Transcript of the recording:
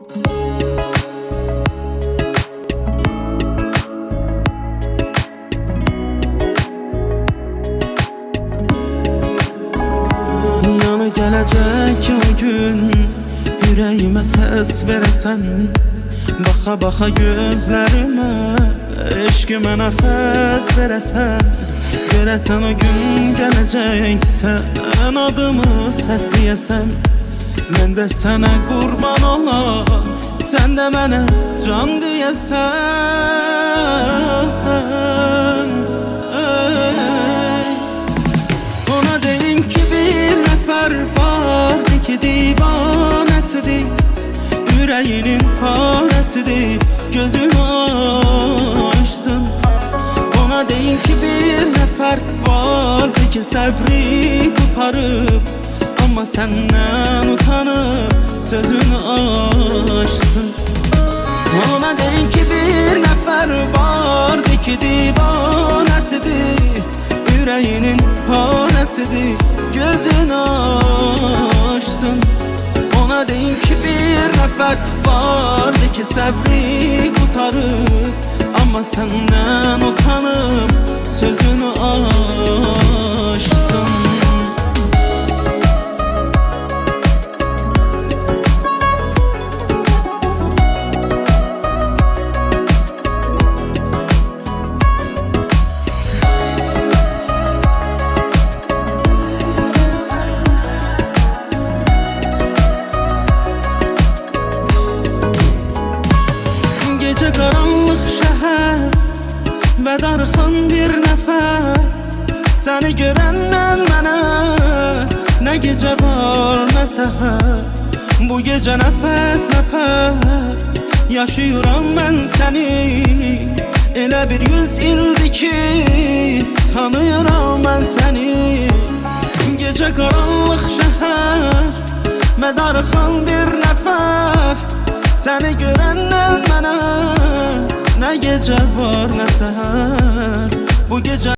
Yana gelecek o gün Yüreğime ses veresen. Baka baka gözlerime Eşkime nefes veresen. Göresen o gün gelecek Sen adımı sesleyesen Ben de sana kurban olan Sen de bana can diyesen. Ona deyin ki bir nefer vardı ki divanesidir Yüreğinin paresidir Gözünü açsın Ona deyin ki bir nefer vardı ki sabri kurtarıp Ama senden utanıp sözünü açsın. Ona deyin ki bir nefer vardı ki divanesidir. Yüreğinin paresidir gözünü açsın. Ona deyin ki bir nefer vardı ki sabri kurtarıp Ama senden utanıp Ve darxın bir nefer. Seni görenden mənə Ne gece var ne seher. Bu gece nefes nefes Yaşıyorum ben seni. Elə bir yüz ildi ki Tanıyorum ben seni. Gece karanlık şehir Ve darxın bir nefer. Seni görenden mənə gece var ne seher? Bu gece